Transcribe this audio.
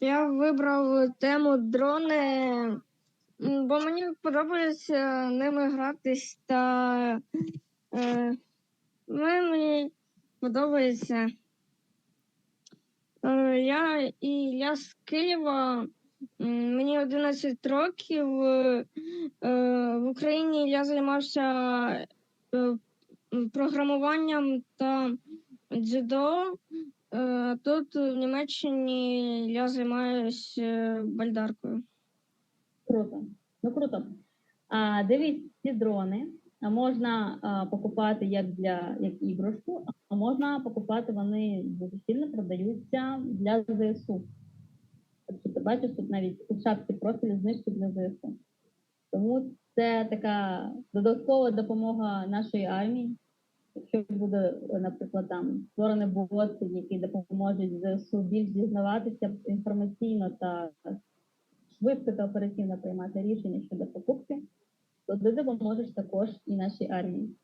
Я вибрав тему дрони, бо мені подобається ними гратись та е, ну, мені подобається. Е, я і я з Києва, мені 11 років. е, в Україні я займався е, програмуванням та дзюдо. Е, Тут в Німеччині я займаюся бальдаркою. Круто. Ну круто. А, дивись, ці дрони можна а, покупати як для як іграшку, а можна покупати вони дуже сильно продаються для ЗСУ. Тобто ти бачиш тут навіть у шапці профілю знижки для ЗСУ. Тому це така додаткова допомога нашої армії. Якщо буде, наприклад, там створений бот, який допоможе ЗСУ більш дізнаватися інформаційно та швидко та оперативно приймати рішення щодо покупки, то ти допоможеш також і нашій армії.